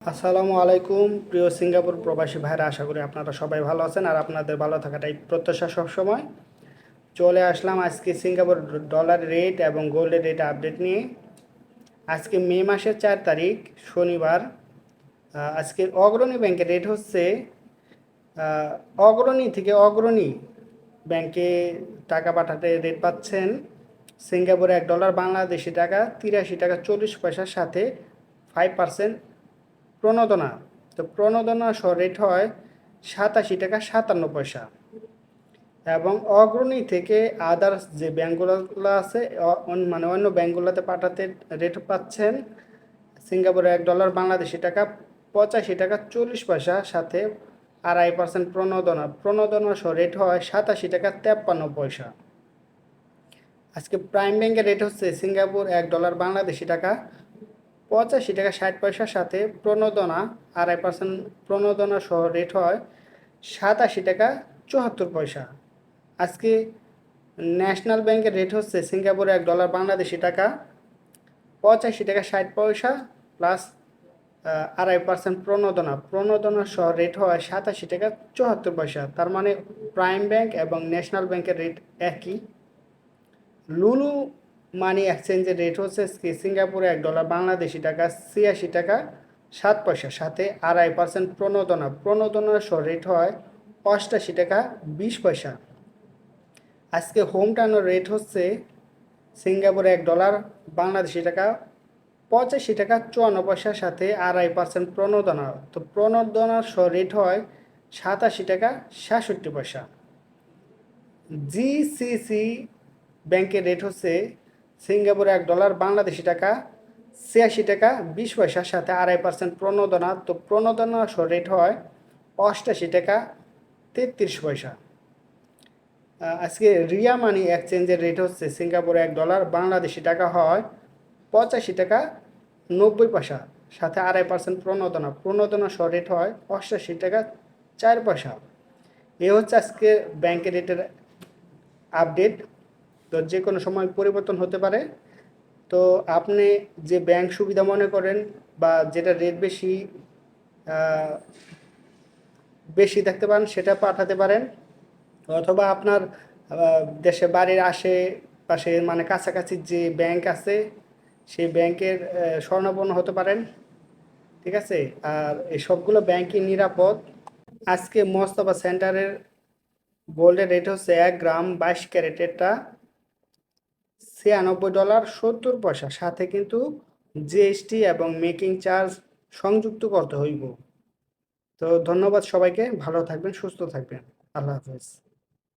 আসসালামু আলাইকুম প্রিয় সিঙ্গাপুর প্রবাসী ভাইরা আশা করি আপনারা সবাই ভালো আছেন আর আপনাদের ভালো থাকাটাই প্রত্যাশা সবসময়। চলে আসলাম আজকে সিঙ্গাপুর ডলার রেট এবং গোল্ডের রেট আপডেট নিয়ে। আজকে মে মাসের চার তারিখ শনিবার। আহ, আজকে অগ্রণী ব্যাংকের রেট হচ্ছে অগ্রণী থেকে অগ্রণী ব্যাংকে টাকা পাঠাতে রেট পাচ্ছেন সিঙ্গাপুরে এক ডলার বাংলাদেশি টাকা তিরাশি টাকা চল্লিশ পয়সার সাথে ফাইভ পার্সেন্ট প্রণোদনা। তো প্রণোদনা রেট হয় সাতাশি টাকা সাতান্ন পয়সা। এবং অগ্রণী থেকে আদার্স যে ব্যাঙ্কগুলো আছে মানে অন্য ব্যাঙ্কগুলোতে পাঠাতে রেট পাচ্ছেন, সিঙ্গাপুরে এক ডলার বাংলাদেশি টাকা পঁচাশি টাকা চল্লিশ পয়সা, সাথে আড়াই পার্সেন্ট প্রণোদনা। প্রণোদনা সহ রেট হয় সাতাশি টাকা তেপ্পান্ন পয়সা। আজকে প্রাইম ব্যাংকের রেট হচ্ছে সিঙ্গাপুর এক ডলার বাংলাদেশি টাকা পঁচাশি টাকা ষাট পয়সার সাথে প্রণোদনা, আড়াই পার্সেন্ট প্রণোদনা সহ রেট হয় সাতাশি টাকা চুয়াত্তর পয়সা। আজকে ন্যাশনাল ব্যাংকের রেট হচ্ছে সিঙ্গাপুরে এক ডলার বাংলাদেশি টাকা, পঁচাশি টাকা ষাট পয়সা প্লাস আড়াই পার্সেন্ট প্রণোদনা। প্রণোদনা সহ রেট হয় সাতাশি টাকা চুয়াত্তর পয়সা। তার মানে প্রাইম ব্যাংক এবং ন্যাশনাল ব্যাংকের রেট একই। লুলু মানি এক্সচেঞ্জের রেট হচ্ছে সিঙ্গাপুরে এক ডলার বাংলাদেশি টাকা, ছিয়াশি টাকা, সাত পয়সা, সাথে আড়াই পার্সেন্ট প্রণোদনা। প্রণোদনার সহ রেট হয় অষ্টাশি টাকা, বিশ পয়সা। আজকে হোম টাউনের রেট হচ্ছে সিঙ্গাপুরে এক ডলার বাংলাদেশি টাকা, পঁচাশি টাকা, চুয়ান্ন পয়সার সাথে আড়াই পার্সেন্ট প্রণোদনা। তো প্রণোদনার সহ রেট হয় সাতাশি টাকা, সাতষট্টি পয়সা। জিসিসি ব্যাংকের রেট হচ্ছে সিঙ্গাপুরে এক ডলার বাংলাদেশি টাকা, ছিয়াশি টাকা, বিশ পয়সার সাথে আড়াই পার্সেন্ট প্রণোদনা। তো প্রণোদনা রেট হয় অষ্টাশি টাকা, তেত্রিশ পয়সা। আজকে রিয়া মানি এক্সচেঞ্জের রেট হচ্ছে সিঙ্গাপুরে এক ডলার বাংলাদেশি টাকা হয় পঁচাশি টাকা, নব্বই পয়সা, সাথে আড়াই পার্সেন্ট প্রণোদনা। প্রণোদনা সহ রেট হয় অষ্টাশি টাকা, চার পয়সা। এ হচ্ছে আজকে ব্যাংকের রেটের আপডেট তো যে কোনো সময় পরিবর্তন হতে পারে। তো আপনি যে ব্যাংক সুবিধা মনে করেন বা যেটা রেট বেশি বেশি দেখতে পারেন সেটা পাঠাতে পারেন। অথবা আপনার দেশে বাড়ির আশেপাশে মানে কাছাকাছি যে ব্যাংক আছে, সেই ব্যাংকের স্বর্ণাপন্ন হতে পারেন। ঠিক আছে? আর এই সবগুলো ব্যাংকই নিরাপদ। আজকে মোস্তফা সেন্টারের গোল্ডের রেট হচ্ছে এক গ্রাম বাইশ ক্যারেটেরটা। ছিয়ানব্বই ডলার সত্তর পয়সা। সাথে কিন্তু জিএসটি এবং মেকিং চার্জ সংযুক্ত করতে হইব। তো ধন্যবাদ সবাইকে। ভালো থাকবেন, সুস্থ থাকবেন। আল্লাহ হাফেজ।